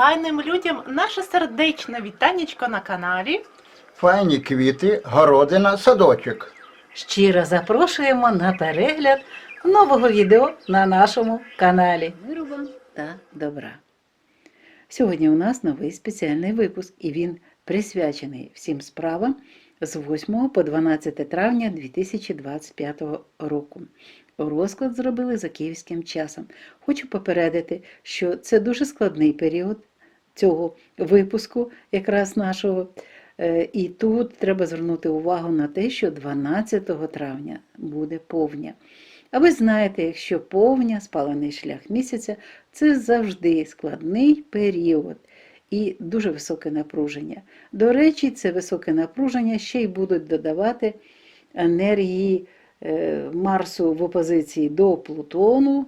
файним людям наше сердечне вітанечко на каналі. Файні квіти, городина, садочок. Щиро запрошуємо на перегляд нового відео на нашому каналі Миру вам та добра. Сьогодні у нас новий спеціальний випуск, і він присвячений всім справам з 8 по 12 травня 2025 року. Розклад зробили за київським часом. Хочу попередити, що це дуже складний період цього випуску, якраз нашого. Е, І тут треба звернути увагу на те, що 12 травня буде повня. А ви знаєте, якщо повня, спалений шлях місяця, це завжди складний період і дуже високе напруження. До речі, це високе напруження ще й будуть додавати енергії е, Марсу в опозиції до Плутону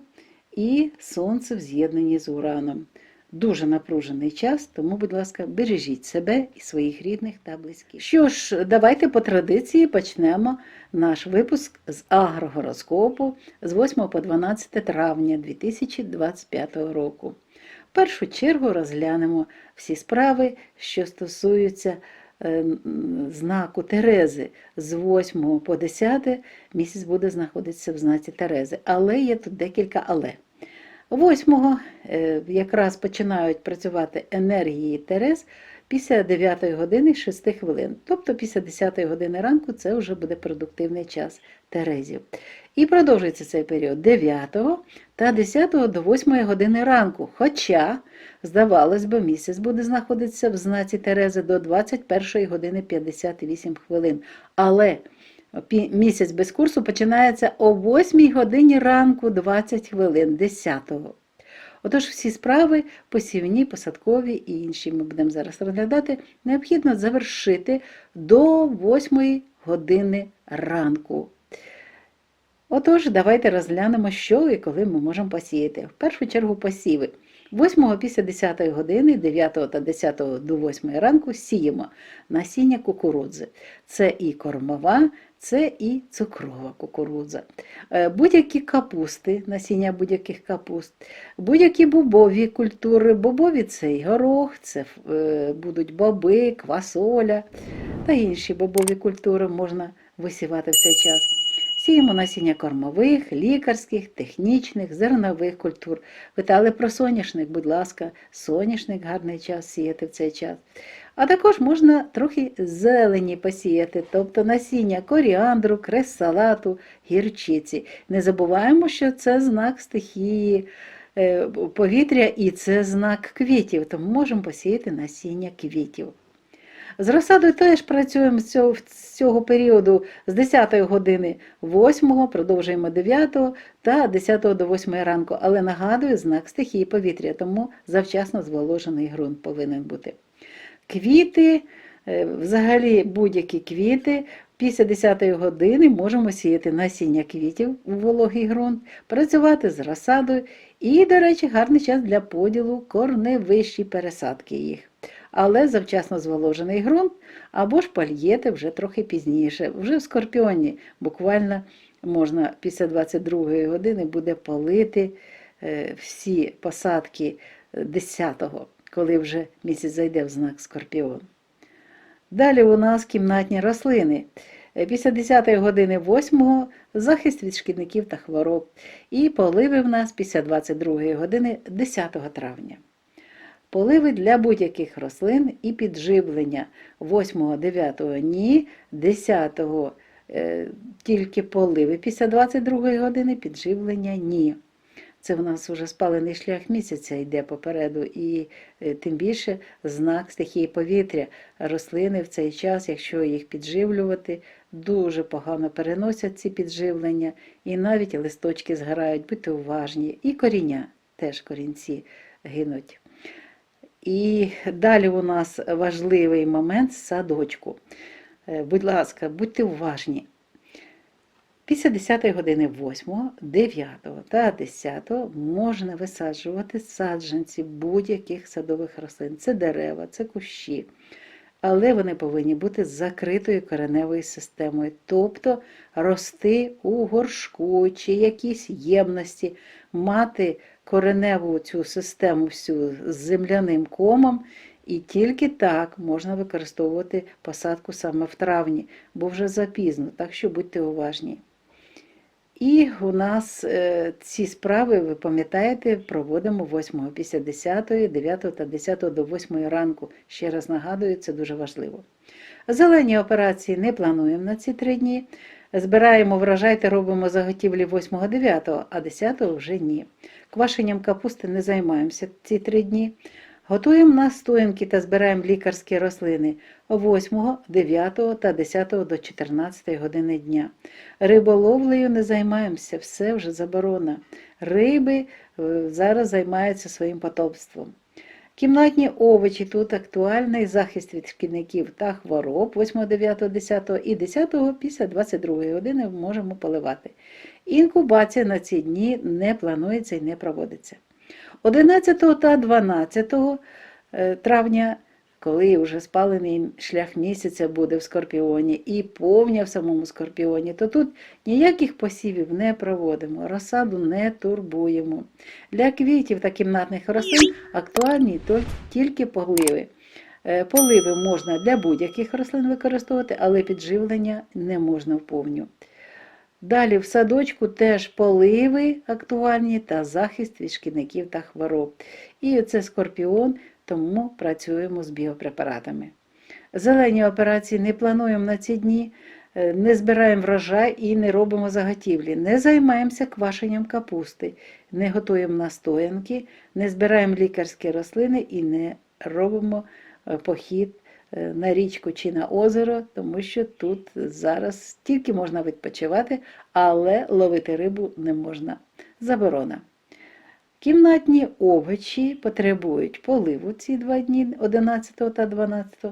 і Сонце в з'єднанні з Ураном. Дуже напружений час, тому, будь ласка, бережіть себе і своїх рідних та близьких. Що ж, давайте по традиції почнемо наш випуск з агрогороскопу з 8 по 12 травня 2025 року. В першу чергу розглянемо всі справи, що стосуються е, знаку Терези. З 8 по 10 місяць буде знаходитися в знаці Терези. Але є тут декілька але. Восьмого е, якраз починають працювати енергії Терез після 9 години 6 хвилин. Тобто після 10 години ранку це вже буде продуктивний час Терезів. І продовжується цей період 9 та 10 до 8 години ранку. Хоча, здавалось би, місяць буде знаходитися в знаці Терези до 21 години 58 хвилин. Але Місяць без курсу починається о 8 годині ранку 20 хвилин 10-го. Отож, всі справи посівні, посадкові і інші ми будемо зараз розглядати, необхідно завершити до 8 години ранку. Отож, давайте розглянемо, що і коли ми можемо посіяти. В першу чергу посіви. 8 після 10 години, 9 та 10 до 8 ранку сіємо насіння кукурудзи. Це і кормова, це і цукрова кукурудза. Е, Будь-які капусти, насіння будь-яких капуст, будь-які бобові культури. Бобові це і горох, це е, будуть боби, квасоля та інші бобові культури можна висівати в цей час. Сіємо насіння кормових, лікарських, технічних, зернових культур. Питали про соняшник, будь ласка, соняшник гарний час сіяти в цей час. А також можна трохи зелені посіяти, тобто насіння коріандру, крес-салату, гірчиці. Не забуваємо, що це знак стихії е, повітря і це знак квітів, тому можемо посіяти насіння квітів. З розсадою теж працюємо з цього, цього періоду з 10 години 8, продовжуємо 9 та 10 до 8 ранку. Але нагадую, знак стихії повітря, тому завчасно зволожений ґрунт повинен бути. Квіти, е, взагалі будь-які квіти, після 10 години можемо сіяти насіння квітів у вологий ґрунт, працювати з розсадою і, до речі, гарний час для поділу корневищі пересадки їх. Але завчасно зволожений ґрунт або ж пальєте вже трохи пізніше. Вже в скорпіоні буквально можна після 22 години буде полити е, всі посадки 10-го, коли вже місяць зайде в знак скорпіон. Далі у нас кімнатні рослини. Е, Після 10 години 8 захист від шкідників та хвороб. І поливи в нас після 22 години 10 травня. Поливи для будь-яких рослин і підживлення 8-9 ні, 10 е, тільки поливи після 22 години, підживлення ні. Це в нас вже спалений шлях місяця йде попереду, і е, тим більше знак стихії повітря. Рослини в цей час, якщо їх підживлювати, дуже погано переносять ці підживлення, і навіть листочки згорають, будьте уважні, і коріння теж корінці гинуть. І далі у нас важливий момент садочку. Е, Будь ласка, будьте уважні. Після 10 години 8, 9 та 10 можна висаджувати саджанці будь-яких садових рослин. Це дерева, це кущі. Але вони повинні бути закритою кореневою системою, тобто рости у горшку чи якійсь ємності. Мати кореневу цю систему всю з земляним комом, і тільки так можна використовувати посадку саме в травні, бо вже запізно, так що будьте уважні. І у нас е, ці справи, ви пам'ятаєте, проводимо 8 після 10, 9 та 10 до 8 ранку. Ще раз нагадую, це дуже важливо. Зелені операції не плануємо на ці три дні. Збираємо врожай та робимо заготівлі 8-9, а 10 вже ні. Квашенням капусти не займаємося ці три дні. Готуємо настоянки та збираємо лікарські рослини 8, 9 та 10 до 14 години дня. Риболовлею не займаємося, все вже заборона. Риби е, зараз займаються своїм потомством. Кімнатні овочі тут актуальний захист від шкідників та хвороб 8, 9, 10 і 10 після 22 години можемо поливати. Інкубація на ці дні не планується і не проводиться. 11 та 12 е, травня, коли вже спалений шлях місяця буде в Скорпіоні і повня в самому Скорпіоні, то тут ніяких посівів не проводимо, розсаду не турбуємо. Для квітів та кімнатних рослин актуальні тільки поливи. Е, Поливи можна для будь-яких рослин використовувати, але підживлення не можна вповню. Далі в садочку теж поливи актуальні та захист від шкідників та хвороб. І це скорпіон, тому працюємо з біопрепаратами. Зелені операції не плануємо на ці дні, е, не збираємо врожай і не робимо заготівлі. Не займаємося квашенням капусти, не готуємо настоянки, не збираємо лікарські рослини і не робимо е, похід е, на річку чи на озеро, тому що тут зараз тільки можна відпочивати, але ловити рибу не можна. Заборона. Кімнатні овочі потребують поливу ці два дні 11 та 12,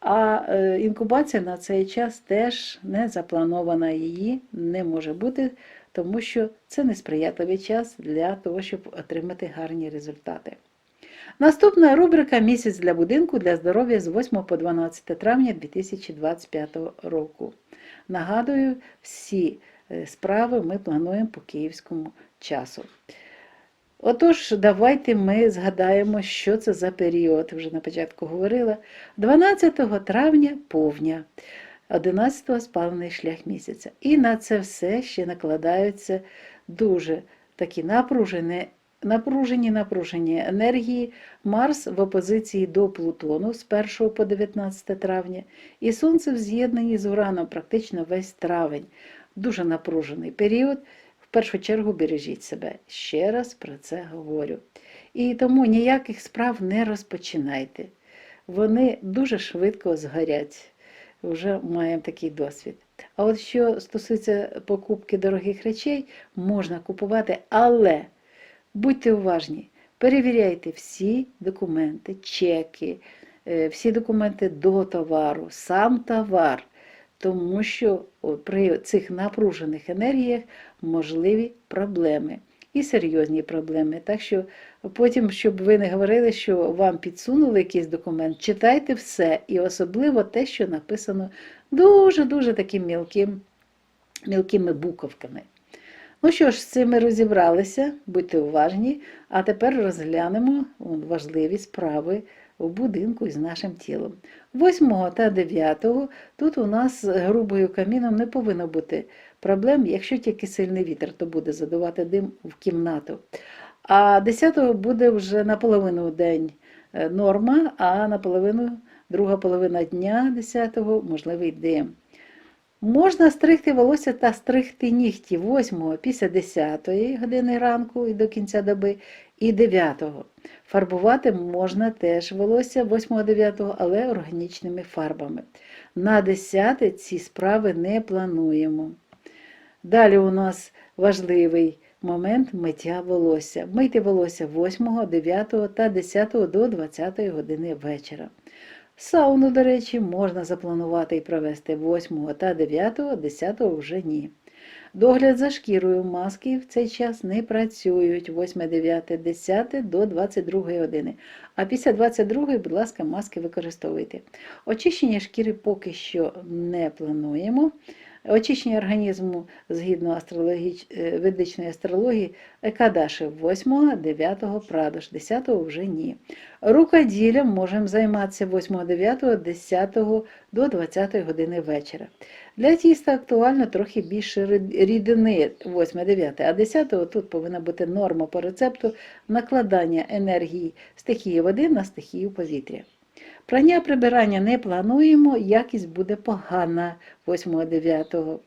а е, інкубація на цей час теж не запланована, її не може бути, тому що це несприятливий час для того, щоб отримати гарні результати. Наступна рубрика Місяць для будинку для здоров'я з 8 по 12 травня 2025 року. Нагадую, всі е, справи ми плануємо по київському часу. Отож, давайте ми згадаємо, що це за період. Вже на початку говорила. 12 травня повня, 11 спалений шлях місяця. І на це все ще накладаються дуже такі напружені, напружені, напружені енергії. Марс в опозиції до Плутону з 1 по 19 травня, і Сонце в з'єднанні з Ураном практично весь травень. Дуже напружений період. В першу чергу бережіть себе. Ще раз про це говорю. І тому ніяких справ не розпочинайте. Вони дуже швидко згорять. Вже маємо такий досвід. А от що стосується покупки дорогих речей, можна купувати, але будьте уважні, перевіряйте всі документи, чеки, е, всі документи до товару, сам товар, тому що при цих напружених енергіях можливі проблеми і серйозні проблеми. Так що потім, щоб ви не говорили, що вам підсунули якийсь документ, читайте все, і особливо те, що написано дуже-дуже таким мілким, мілкими буковками. Ну що ж, з цим ми розібралися, будьте уважні, а тепер розглянемо важливі справи у будинку із нашим тілом. 8 та 9 тут у нас з грубою каміном не повинно бути проблем, якщо тільки сильний вітер, то буде задувати дим в кімнату. А 10 буде вже наполовину день е, норма, а наполовину друга половина дня 10-го можливий дим. Можна стригти волосся та стригти нігті 8 після 10 години ранку і до кінця доби, і 9. Фарбувати можна теж волосся 8-9, але органічними фарбами. На 10 ці справи не плануємо. Далі у нас важливий момент миття волосся. Мийте волосся 8, 9 та 10 до 20 години вечора. Сауну, до речі, можна запланувати і провести 8 та 9, 10 вже ні. Догляд за шкірою маски в цей час не працюють 8, 9, 10 до 22 години. А після 22, будь ласка, маски використовуйте. Очищення шкіри поки що не плануємо. Очищення організму згідно астрологіч... е, ведичної астрології Екадаши 8, 9 прадош, 10 вже ні. Рукоділлям можемо займатися 8, 9, 10 до 20 години вечора. Для тіста актуально трохи більше рідини 8, 9, а 10-го тут повинна бути норма по рецепту накладання енергії стихії води на стихію повітря. Прання прибирання не плануємо, якість буде погана 8-9.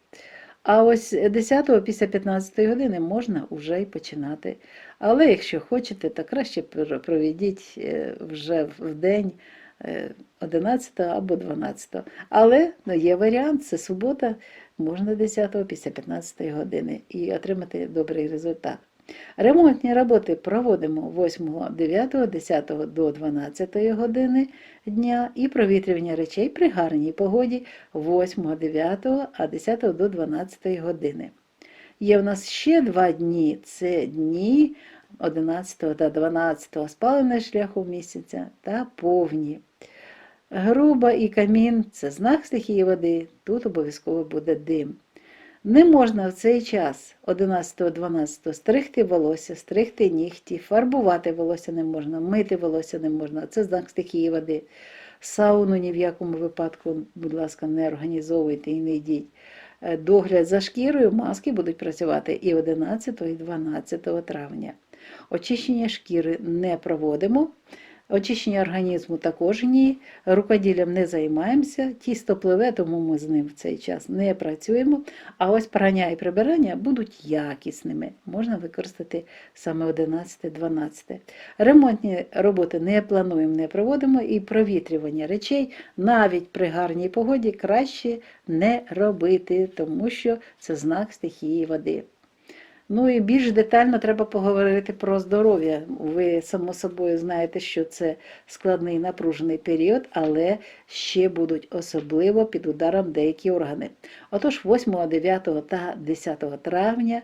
А ось 10-го після 15 години можна вже й починати. Але якщо хочете, то краще пр- проведіть е, вже в день 11 або 12. Але ну, є варіант, це субота, можна 10 після 15 години і отримати добрий результат. Ремонтні роботи проводимо 8, 9, 10 до 12 години дня і провітрювання речей при гарній погоді 8, 9, а 10 до 12 години. Є в нас ще два дні це дні 11 та 12 спаленого шляху місяця та повні. Груба і камін це знак стихії води, тут обов'язково буде дим. Не можна в цей час 11-12 стригти волосся, стригти нігті, фарбувати волосся не можна, мити волосся не можна. Це знак стихії води. Сауну ні в якому випадку, будь ласка, не організовуйте і не йдіть. Е, Догляд за шкірою маски будуть працювати і 11, і 12 травня. Очищення шкіри не проводимо. Очищення організму також ні. Рукоділлям не займаємося. Тісто пливе, тому ми з ним в цей час не працюємо. А ось прання і прибирання будуть якісними. Можна використати саме 11-12. Ремонтні роботи не плануємо, не проводимо, і провітрювання речей навіть при гарній погоді краще не робити, тому що це знак стихії води. Ну і більш детально треба поговорити про здоров'я. Ви само собою знаєте, що це складний напружений період, але ще будуть особливо під ударом деякі органи. Отож, 8, 9 та 10 травня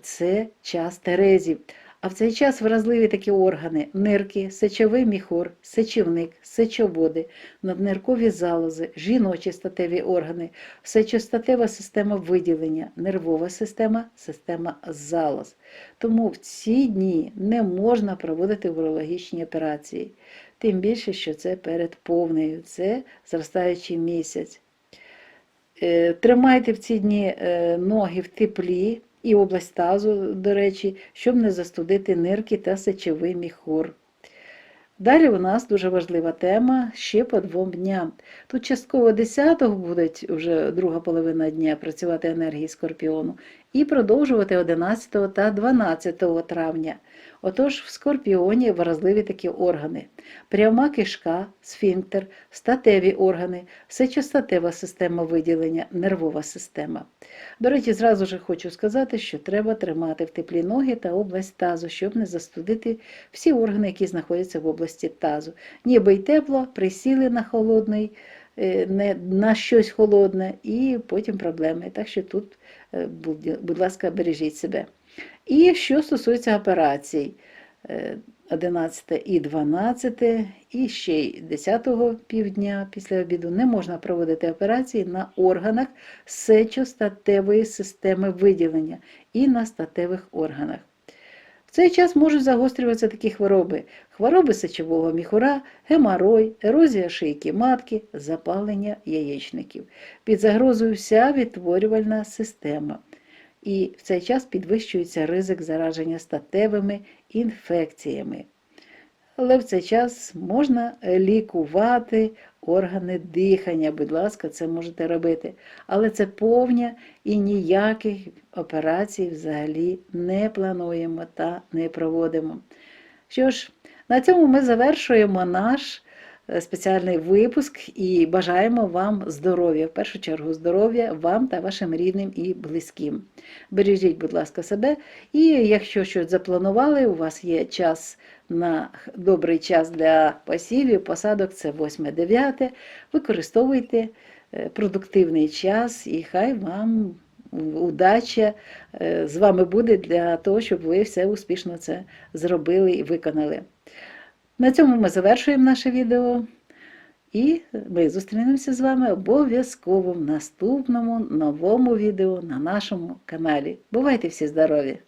це час Терезів. А в цей час вразливі такі органи: нирки, сечовий міхур, сечівник, сечоводи, надниркові залози, жіночі статеві органи, сечостатева система виділення, нервова система, система залоз. Тому в ці дні не можна проводити урологічні операції. Тим більше, що це перед повнею, це зростаючий місяць. Е, Тримайте в ці дні е, ноги в теплі і область тазу, до речі, щоб не застудити нирки та сечовий міхур. Далі у нас дуже важлива тема ще по двом дням. Тут частково 10-го буде вже друга половина дня працювати енергії скорпіону і продовжувати 11 та 12 травня. Отож, в скорпіоні вразливі такі органи: пряма кишка, сфінктер, статеві органи, сечостатева система виділення, нервова система. До речі, зразу ж хочу сказати, що треба тримати в теплі ноги та область тазу, щоб не застудити всі органи, які знаходяться в області тазу. Ніби й тепло, присіли на холодний, е, не на щось холодне, і потім проблеми. Так що тут, е, будь- будь ласка, бережіть себе. І що стосується операцій, е, 11 і 12, і ще й 10 півдня після обіду не можна проводити операції на органах сечостатевої системи виділення і на статевих органах. В цей час можуть загострюватися такі хвороби: хвороби сечового міхура, геморой, ерозія шийки матки, запалення яєчників. Під загрозою вся відтворювальна система. І в цей час підвищується ризик зараження статевими інфекціями. Але в цей час можна лікувати органи дихання. Будь ласка, це можете робити. Але це повня і ніяких операцій взагалі не плануємо та не проводимо. Що ж, на цьому ми завершуємо наш спеціальний випуск і бажаємо вам здоров'я. В першу чергу здоров'я вам та вашим рідним і близьким. Бережіть, будь ласка, себе. І якщо щось запланували, у вас є час на добрий час для посівів, посадок це 8-9. Використовуйте е, продуктивний час і хай вам удача е, з вами буде для того, щоб ви все успішно це зробили і виконали. На цьому ми завершуємо наше відео. І ми зустрінемося з вами обов'язково в наступному новому відео на нашому каналі. Бувайте всі здорові!